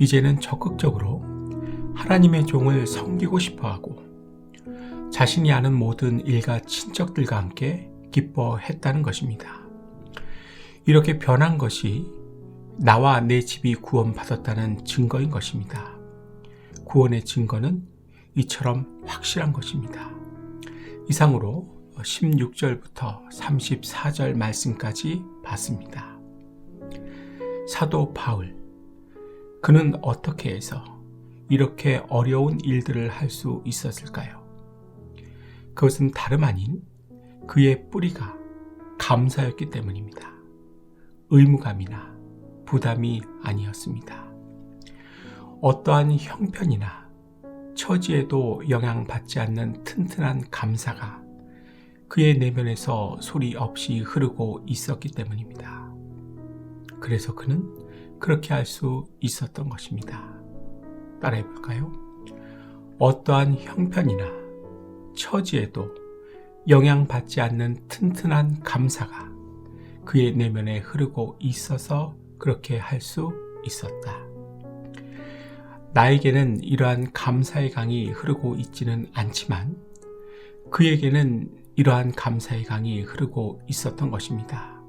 이제는 적극적으로 하나님의 종을 섬기고 싶어 하고 자신이 아는 모든 일가 친척들과 함께 기뻐했다는 것입니다. 이렇게 변한 것이 나와 내 집이 구원받았다는 증거인 것입니다. 구원의 증거는 이처럼 확실한 것입니다. 이상으로 16절부터 34절 말씀까지 봤습니다. 사도 바울. 그는 어떻게 해서 이렇게 어려운 일들을 할 수 있었을까요? 그것은 다름 아닌 그의 뿌리가 감사였기 때문입니다. 의무감이나 부담이 아니었습니다. 어떠한 형편이나 처지에도 영향받지 않는 튼튼한 감사가 그의 내면에서 소리 없이 흐르고 있었기 때문입니다. 그래서 그는 그렇게 할 수 있었던 것입니다. 따라해 볼까요? 어떠한 형편이나 처지에도 영향받지 않는 튼튼한 감사가 그의 내면에 흐르고 있어서 그렇게 할 수 있었다. 나에게는 이러한 감사의 강이 흐르고 있지는 않지만 그에게는 이러한 감사의 강이 흐르고 있었던 것입니다.